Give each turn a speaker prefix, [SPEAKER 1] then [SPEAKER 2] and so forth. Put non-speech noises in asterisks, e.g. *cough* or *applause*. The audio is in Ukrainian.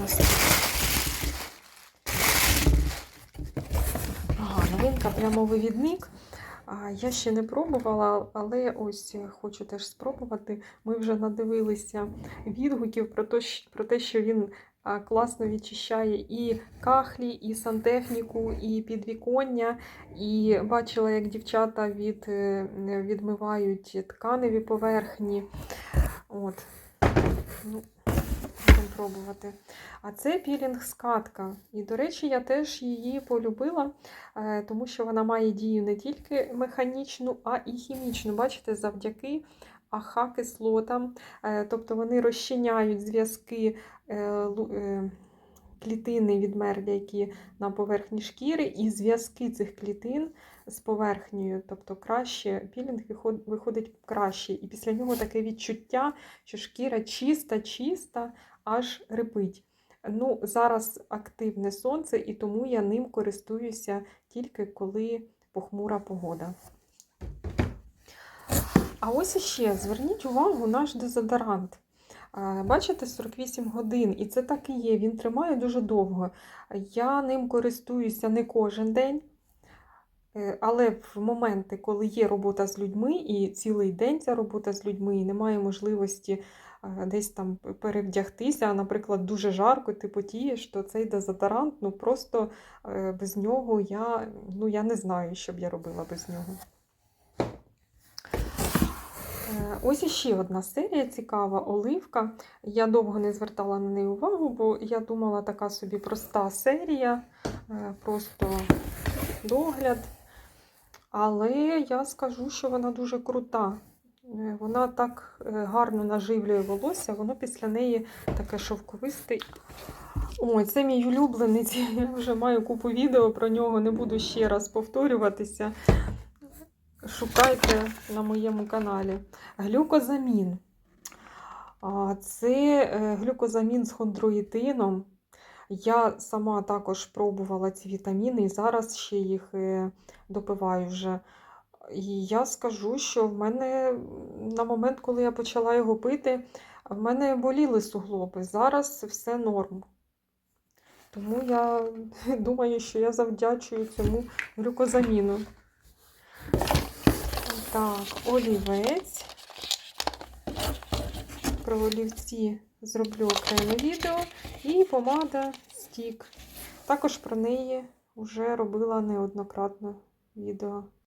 [SPEAKER 1] нас? Ага, новинка прямовивідник. А, Я ще не пробувала, але ось хочу теж спробувати. Ми вже надивилися відгуків про те, що- про те, що він класно відчищає і кахлі, і сантехніку, і підвіконня. І бачила, як дівчата від, е, відмивають тканеві поверхні. От. Ну, будемо пробувати. А це пілінг-скатка. І, до речі, я теж її полюбила, е, тому що вона має дію не тільки механічну, а і хімічну. Бачите, завдяки АХ-кислотам. Е, Тобто вони розчиняють зв'язки е, клітини відмерля, які на поверхні шкіри, і зв'язки цих клітин з поверхнею. Тобто краще пілінг виходить краще. І після нього таке відчуття, що шкіра чиста, чиста, аж рипить. Ну, зараз активне сонце, і тому я ним користуюся тільки коли похмура погода. А ось іще зверніть увагу наш дезодорант. Бачите, 48 годин, і це так і є. Він тримає дуже довго. Я ним користуюся не кожен день, але в моменти, коли є робота з людьми, і цілий день ця робота з людьми, і немає можливості е, десь там перевдягтися, а, наприклад, дуже жарко, ти потієш, то цей дезодорант, ну просто е, без нього я, ну, я не знаю, що б я робила без нього. Е, Ось іще одна серія цікава оливка. Я довго не звертала на неї увагу, бо я думала, така собі проста серія, е, просто догляд. Але я скажу, що вона дуже крута. Е, Вона так е, гарно наживлює волосся, воно після неї таке шовковисте. Ой, це мій улюбленець. *laughs* Я вже маю купу відео про нього, не буду ще раз повторюватися. Шукайте на моєму каналі. Глюкозамін. Це е, глюкозамін з хондроїтином. Я сама також пробувала ці вітаміни і зараз ще їх е, допиваю вже. І я скажу, що в мене на момент, коли я почала його пити, в мене боліли суглоби. Зараз все норм. Тому я *laughs* думаю, що я завдячую цьому глюкозаміну. Так, олівець. Про олівці зроблю окреме відео. І помада стік. Також про неї вже робила неоднократно відео.